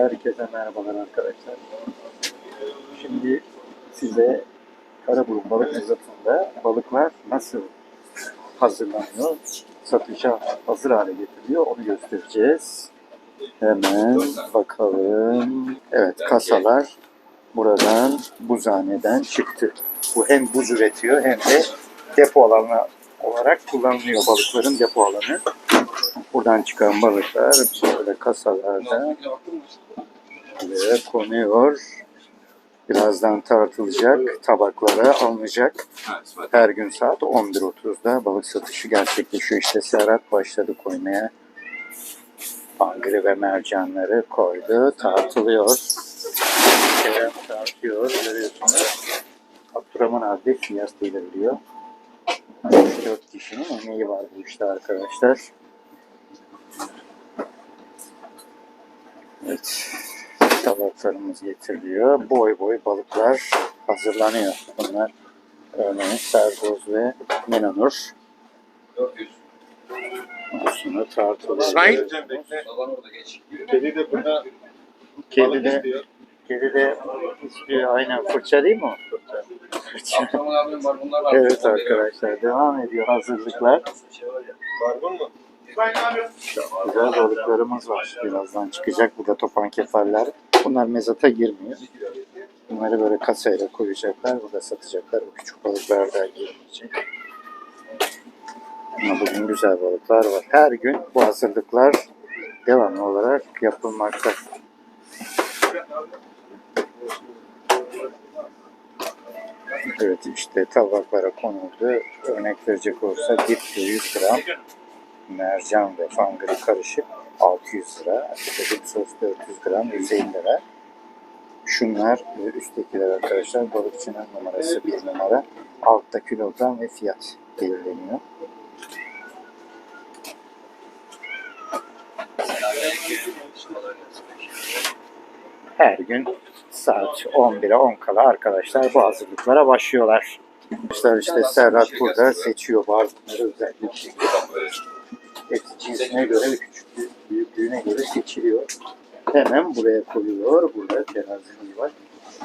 Herkese merhabalar arkadaşlar. Şimdi size Karaburun balık mezatında balıklar nasıl hazırlanıyor, satışa hazır hale getiriliyor onu göstereceğiz. Hemen bakalım. Evet kasalar buradan buzhaneden çıktı. Bu hem buz üretiyor hem de depo alanı olarak kullanılıyor balıkların depo alanı. Buradan çıkan balıklar böyle kasalarda buraya konuyor. Birazdan tartılacak, tabaklara alınacak. Her gün saat 11.30'da balık satışı gerçekleşiyor. İşte Serhat başladı koymaya. Angri ve mercanları koydu. Tartılıyor. Kerem tartıyor. Görüyorsunuz. Abdurrahman abi fiyat belirliyor. 4 kişinin emeği var bu işte arkadaşlar. Evet. Tabaklarımız getiriliyor. Boy boy balıklar hazırlanıyor. Bunlar örneğin Serdoz ve Menonur. 400. Üstüne tartılıyor. İsmail? Kedi de burada Kedi de, kedi de istiyor. Aynen fırça değil mi o? Fırça. Evet arkadaşlar devam ediyor hazırlıklar. Barbun mu? Güzel balıklarımız var. Birazdan çıkacak. Bu da topan kefaller. Bunlar mezata girmiyor. Bunları böyle kasayla koyacaklar. Burada satacaklar. Bu küçük balıklar da girmeyecek. Ama bugün güzel balıklar var. Her gün bu hazırlıklar devamlı olarak yapılmakta. Evet işte tabaklara konuldu. Örnek verecek olursa dipte 100 gram mercan ve fangırı karışık 600 lira. Dedim sos 400 gram 150 lira. Şunlar üsttekiler arkadaşlar balıkçının numarası bir numara. Altta kilogram ve fiyat belirleniyor. Her gün saat 11'e 10 kala arkadaşlar bu hazırlıklara başlıyorlar. Arkadaşlar işte Serhat burada seçiyor bazıları özellikle. Hepsi cinsine göre küçüklüğü, büyüklüğüne göre seçiliyor. Hemen buraya koyuyor. Burada teraziliği var.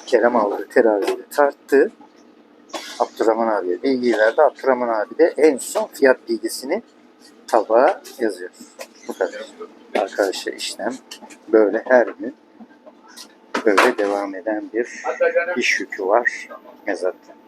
Kerem aldı terazide tarttı. Abdurrahman abiye bilgiyi verdi. Abdurrahman abi de en son fiyat bilgisini tabağa yazıyor. Bu kadar. Arkadaşlar işlem böyle her gün böyle devam eden bir iş yükü var mezatta.